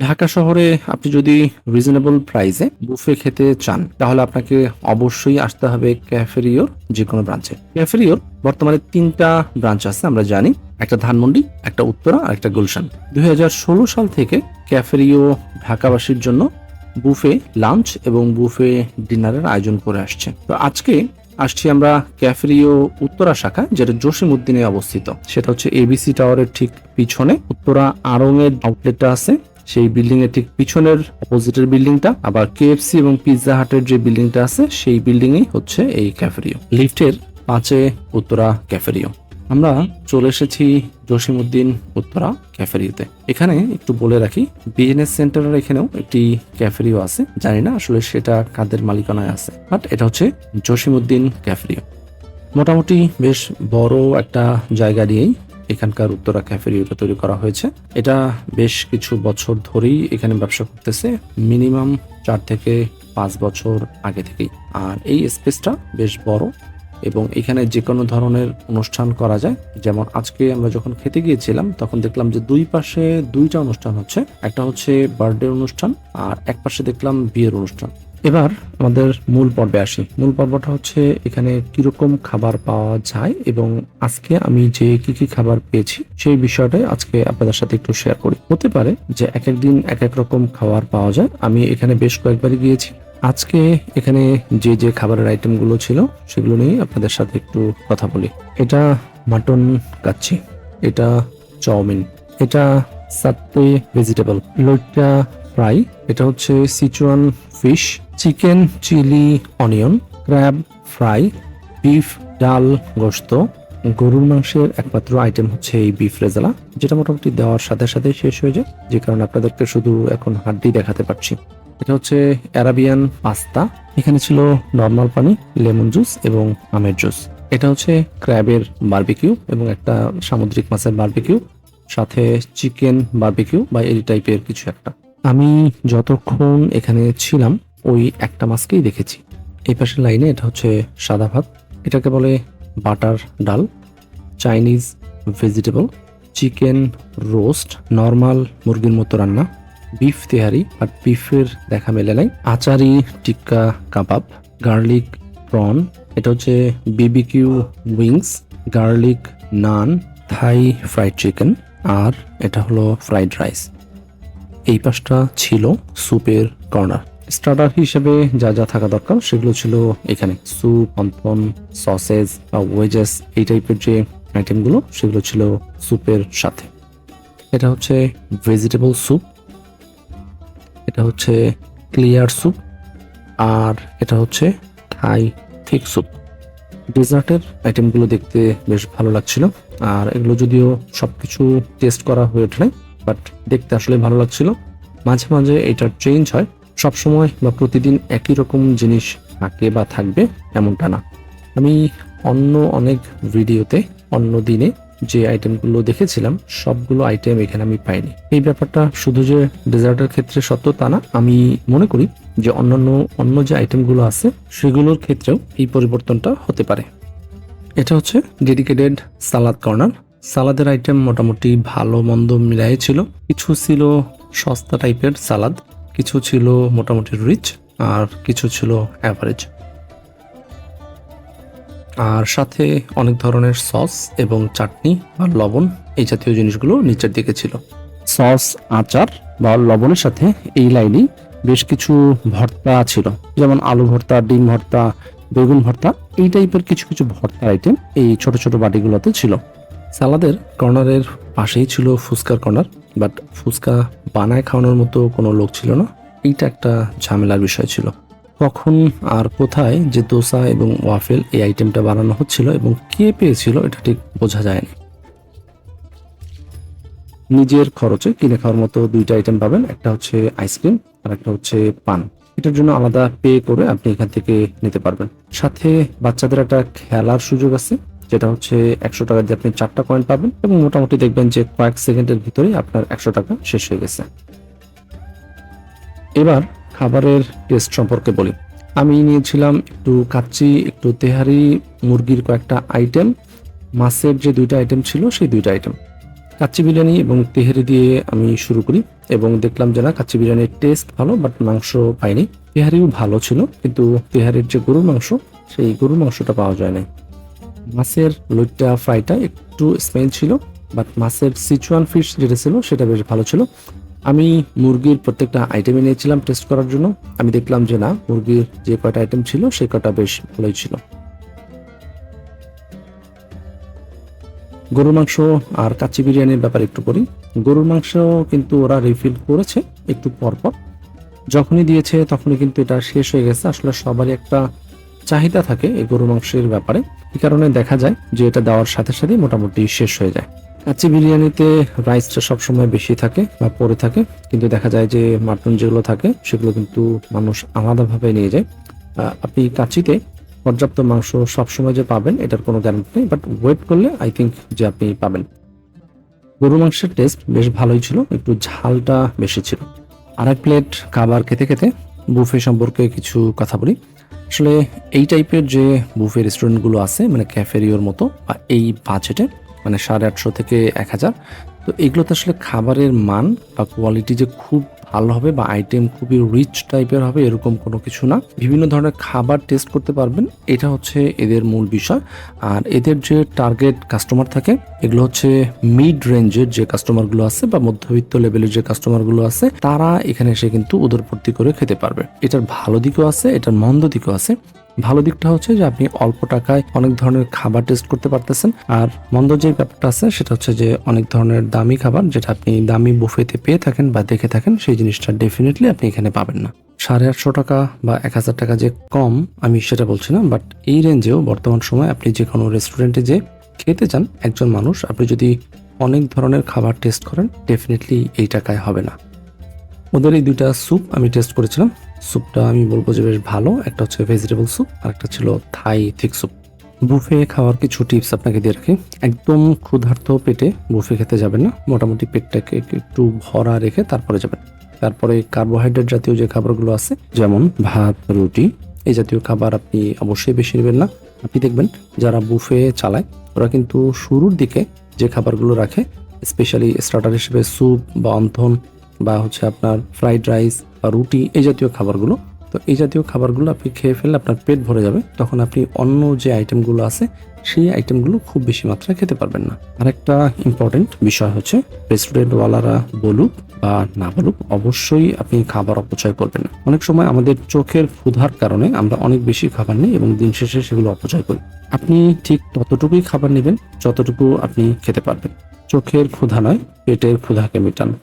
ঢাকা শহরে আপনি যদি রিজনেবল প্রাইসে বুফে খেতে চান, তাহলে আপনাকে অবশ্যই আসতে হবে ক্যাফেরিওর যে কোনো ব্রাঞ্চে ক্যাফেরিওর বর্তমানে তিনটা ব্রাঞ্চ আছে, আমরা জানি। একটা ধানমন্ডি, একটা উত্তরা আর একটা গুলশান। দুই হাজার ষোলো সাল থেকে ক্যাফেরিও ঢাকাবাসীর জন্য বুফে লাঞ্চ এবং বুফে ডিনারের আয়োজন করে আসছে। তো আজকে আসছি আমরা ক্যাফেরিও উত্তরা শাখা, যেটা জসিম উদ্দিনে অবস্থিত। সেটা হচ্ছে এবিসি টাওয়ারের ঠিক পিছনে। উত্তরা আড়ং এর আউটলেটটা আছে। সেই বিল্ডিং এর ঠিক পিছনের অপোজিটের বিল্ডিংটা আবার কেএফসি এবং পিৎজা হাটের যে বিল্ডিংটা আছে, সেই বিল্ডিং এই হচ্ছে এই ক্যাফেরিও লিফটের পাঁচে উত্তরা ক্যাফেরিও আমরা চলে এসেছি জসিমউদ্দিন উত্তরা ক্যাফেরিওতে এখানে একটু বলে রাখি বিজনেস সেন্টারের এখানেও একটি ক্যাফেরিও আছে। জানি না আসলে সেটা কাদের মালিকানায় আছে বাট এটা হচ্ছে জসিমউদ্দিন ক্যাফেরিও মোটামুটি বেশ বড় একটা জায়গা নিয়েই এখানকার উত্তরা ক্যাফেরিওটা তৈরি করা হয়েছে। এটা বেশ কিছু বছর ধরেই এখানে ব্যবসা করতেছে মিনিমাম চার থেকে পাঁচ বছর আগে থেকেই। আর এই স্পেসটা বেশ বড় এবং এখানে যে কোনো ধরনের অনুষ্ঠান করা যায়। যেমন আজকে আমরা যখন খেতে গিয়েছিলাম, তখন দেখলাম যে দুই পাশে দুইটা অনুষ্ঠান হচ্ছে। একটা হচ্ছে বার্থডে অনুষ্ঠান আর এক পাশে দেখলাম বিয়ের অনুষ্ঠান। এবার আমাদের মূল পর্বে আসি। মূল পর্বটা হচ্ছে এখানে কীরকম খাবার পাওয়া যায় এবং আজকে আমি যে কি কি খাবার পেয়েছি সেই বিষয়টাই আজকে আপনাদের সাথে একটু শেয়ার করি। হতে পারে যে এক এক দিন এক এক রকম খাবার পাওয়া যায়। আমি এখানে বেশ কয়েকবারই গিয়েছি। আজকে এখানে যে যে খাবারের আইটেমগুলো ছিল সেগুলো নিয়ে আপনাদের সাথে একটু কথা বলি। এটা মাটন কাচ্ছি এটা চাউমিন, এটা সাত্তে ভেজিটেবল লোটা ফ্রাই, এটা হচ্ছে Sichuan fish chicken, chilli, onion, crab, fry, beef, ডাল গোস্ত গরুর মাংসের একমাত্র আইটেম হচ্ছে এই বিফ রেজালা, যেটা মোটামুটি দেওয়ার সাথে সাথে শেষ হয়ে যায়, যে কারণে আপনাদেরকে শুধু এখন হাড্ডি দেখাতে পারছি। এটা হচ্ছে অ্যারাবিয়ান পাস্তা, এখানে ছিল নর্মাল পানি, লেমন জুস এবং আমের জুস। এটা হচ্ছে ক্র্যাবের বারবিকিউ এবং একটা সামুদ্রিক মাছের বার্বিকিউ, সাথে চিকেন বারবিকিউ বা এই টাইপের কিছু একটা। আমি যতক্ষণ এখানে ছিলাম ওই একটা মাছকেই দেখেছি। এই পাশের লাইনে এটা হচ্ছে সাদা ভাত। এটাকে বলে বাটার ডাল, Chinese vegetable, chicken roast, normal মুরগির মতো রান্না, বিফ তেহারি, আর বিফের দেখা মেলে নাই। আচারি টিক্কা কাবাব, গার্লিক প্রন, এটা হচ্ছে BBQ wings, garlic naan, Thai fried chicken, আর এটা হলো ফ্রাইড রাইস। এই পাশটা ছিল স্যুপের কর্নার। স্টার্টার হিসেবে যা যা থাকা দরকার সেগুলো ছিল এখানে স্যুপ পম্পন সসেজ বা ওয়েজেস এই টাইপের যে আইটেমগুলো সেগুলো ছিল স্যুপের সাথে। এটা হচ্ছে ভেজিটেবল স্যুপ এটা হচ্ছে ক্লিয়ার স্যুপ আর এটা হচ্ছে থাই থিক স্যুপ ডেজার্টের আইটেমগুলো দেখতে বেশ ভালো লাগছিল আর এগুলো যদিও সব কিছু টেস্ট করা হয়ে ওঠে বাট দেখতে আসলে ভালো লাগছিল। মাঝে মাঝে এটার চেঞ্জ হয় সবসময় বা প্রতিদিন একই রকম জিনিস থাকে বা থাকবে এমনটা না। আমি অন্য অনেক ভিডিওতে, অন্য দিনে যে আইটেমগুলো দেখেছিলাম, সবগুলো আইটেম এখানে আমি পাইনি। এই ব্যাপারটা শুধু যে ডেজার্টের ক্ষেত্রে সত্য তা না, আমি মনে করি যে অন্যান্য, অন্য যে আইটেমগুলো আছে, সেগুলোর ক্ষেত্রেও এই পরিবর্তনটা হতে পারে। এটা হচ্ছে ডেডিকেটেড সালাদ কর্নার সালাদের আইটেম মোটামুটি ভালো মন্দ মিলাই ছিল। কিছু ছিল সস্তা টাইপের সালাদ কিছু ছিল মোটামুটি রিচ আর কিছু ছিল অ্যাভারেজ আর সাথে অনেক ধরনের সস এবং চাটনি বা লবণ এই জাতীয় জিনিসগুলো নিচের দিকে ছিল। সস আচার বা লবণের সাথে এই লাইনেই বেশ কিছু ভর্তা ছিল। যেমন আলু ভর্তা ডিম ভর্তা বেগুন ভর্তা এই টাইপের কিছু কিছু ভর্তা আইটেম এই ছোট ছোট বাটিগুলোতে ছিল। সালাদের কর্নারের পাশেই ছিল ফুচকার কর্নার। বাট ফুচকা বানায় খাওয়ানোর মতো কোনো লোক ছিল না। এইটা একটা ঝামেলার বিষয় ছিল। কখন আর কোথায় যে দোসা এবং ওয়াফেল এই আইটেমটা বানানো হচ্ছিল এবং কে পেয়েছিল এটা ঠিক বোঝা যায়নি। নিজের খরচে কিনে খাওয়ার মতো দুইটা আইটেম পাবেন। একটা হচ্ছে আইসক্রিম, আর একটা হচ্ছে পান। এটার জন্য আলাদা পে করে আপনি এখান থেকে নিতে পারবেন। সাথে বাচ্চাদের একটা খেলার সুযোগ আছে। যেটা হচ্ছে একশো টাকা দিয়ে আপনি চারটা কয়েন পাবেন এবং মোটামুটি দেখবেন যে কয়েক সেকেন্ডের ভিতরে আপনার একশো টাকা শেষ হয়ে গেছে। এবার খাবারের টেস্ট সম্পর্কে বলি। আমি নিয়েছিলাম একটু কাচ্চি, একটু তেহারি, মুরগির কয়েকটা আইটেম মাছের যে দুইটা আইটেম ছিল সেই দুইটা আইটেম কাচ্চি বিরিয়ানি এবং তেহারি দিয়ে আমি শুরু করি এবং দেখলাম যে না, কাচ্চি বিরিয়ানির টেস্ট ভালো বাট মাংস পাইনি। তেহারিও ভালো ছিল, কিন্তু তেহারির যে গরুর মাংস, সেই গরুর মাংসটা পাওয়া যায় না মাছের লইট্টা ফ্রাইটা একটু স্মেল ছিল বাট মাছের সিচুয়ান ফিশ যেটা ছিল, সেটা বেশ ভালো ছিল। আমি মুরগির প্রত্যেকটা আইটেমই নিয়েছিলাম টেস্ট করার জন্য। আমি দেখলাম যে না, মুরগির যে কয়টা আইটেম ছিল সে কয়টা বেশ ভালোই ছিল। গরুর মাংস আর কাচ্চি বিরিয়ানির ব্যাপারে একটু করি। গরুর মাংস কিন্তু ওরা রিফিল করেছে একটু পরপর। যখনই দিয়েছে, তখনই কিন্তু এটা শেষ হয়ে গেছে। আসলে সবারই একটা চাহিদা থাকে এই গরুর মাংসের ব্যাপারে, এই কারণে দেখা যায় যে এটা দেওয়ার সাথে সাথে মোটামুটি শেষ হয়ে যায়। কাচ্চি বিরিয়ানিতে রাইসটা সবসময় বেশি থাকে বা পরে থাকে, কিন্তু দেখা যায় যে মাটন যেগুলো থাকে সেগুলো কিন্তু মানুষ আলাদাভাবে নিয়ে যায়। আপনি কাচ্চিতে পর্যাপ্ত মাংস সবসময় যে পাবেন, এটার কোনো গ্যারান্টি নেই বাট ওয়েট করলে আই থিঙ্ক যে আপনি পাবেন। গরু মাংসের টেস্ট বেশ ভালোই ছিল, একটু ঝালটা বেশি ছিল। আর এক প্লেট খাবার খেতে খেতে বুফে সম্পর্কে কিছু কথা বলি। আসলে এই টাইপের যে বুফে রেস্টুরেন্টগুলো আছে মানে ক্যাফেরিওর মতো বা এই বাজেটে মানে সাড়ে আটশো থেকে এক হাজার। তো এগুলোতে আসলে খাবারের মান বা কোয়ালিটি যে খুব ভালো হবে বা আইটেম খুবই রিচ টাইপের হবে, এরকম কোনো কিছু না। বিভিন্ন ধরনের খাবার টেস্ট করতে পারবেন, এটা হচ্ছে এদের মূল বিষয়। আর এদের যে টার্গেট কাস্টমার থাকে, এগুলো হচ্ছে মিড রেঞ্জের যে কাস্টমারগুলো আছে বা মধ্যবিত্ত লেভেলের যে কাস্টমারগুলো আছে, তারা এখানে এসে কিন্তু উদরপূর্তি করে খেতে পারবে। এটার ভালো দিকও আছে, এটার মন্দ দিকও আছে। ভালো দিকটা হচ্ছে যে আপনি অল্প টাকায় অনেক ধরনের খাবার টেস্ট করতে পারতেছেন। আর মন্দ যে ব্যাপারটা আছে, সেটা হচ্ছে যে অনেক ধরনের দামি খাবার যেটা আপনি দামি বুফেতে পেয়ে থাকেন বা দেখে থাকেন, সেই জিনিসটা ডেফিনেটলি আপনি এখানে পাবেন না। সাড়ে আটশো টাকা বা এক হাজার টাকা যে কম, আমি সেটা বলছি না বাট এই রেঞ্জেও বর্তমান সময় আপনি যে কোনো রেস্টুরেন্টে যে খেতে চান, একজন মানুষ, আপনি যদি অনেক ধরনের খাবার টেস্ট করেন ডেফিনেটলি এই টাকায় হবে না। ওদের এই দুইটা স্যুপ আমি টেস্ট করেছিলাম। স্যুপটা আমি বলব যে বেশ ভালো। একটা হচ্ছে ভেজিটেবল স্যুপ আর একটা ছিল থাই থিক স্যুপ বুফে খাওয়ার কিছু টিপস আপনাকে দিয়ে রাখি। একদম ক্ষুধার্ত পেটে বুফে খেতে যাবেন না। মোটামুটি পেটটাকে একটু ভরা রেখে তারপরে যাবেন। তারপরে কার্বোহাইড্রেট জাতীয় যে খাবারগুলো আছে, যেমন ভাত, রুটি, এই জাতীয় খাবার আপনি অবশ্যই বেশি নেবেন না। আপনি দেখবেন যারা বুফে চালায়, ওরা কিন্তু শুরুর দিকে যে খাবারগুলো রাখে স্পেশালি স্টার্টার হিসেবে স্যুপ বা অন্থন বা হচ্ছে আপনার ফ্রাইড রাইস বা রুটি এই জাতীয় খাবারগুলো। তো এই জাতীয় খাবারগুলো আপনি খেয়ে ফেললে আপনার পেট ভরে যাবে। তখন আপনি অন্য যে আইটেমগুলো আছে, সেই আইটেমগুলো খুব বেশি মাত্রায় খেতে পারবেন না। আরেকটা ইম্পর্টেন্ট বিষয় হচ্ছে রেস্টুরেন্টওয়ালারা বলুক বা না বলুক, অবশ্যই আপনি খাবার অপচয় করবেন না। অনেক সময় আমাদের চোখের ক্ষুধার কারণে আমরা অনেক বেশি খাবার নিই এবং দিন শেষে সেগুলো অপচয় করি। আপনি ঠিক ততটুকুই খাবার নেবেন, যতটুকু আপনি খেতে পারবেন। চোখের ক্ষুধা নয়, পেটের ক্ষুধাকে মেটান।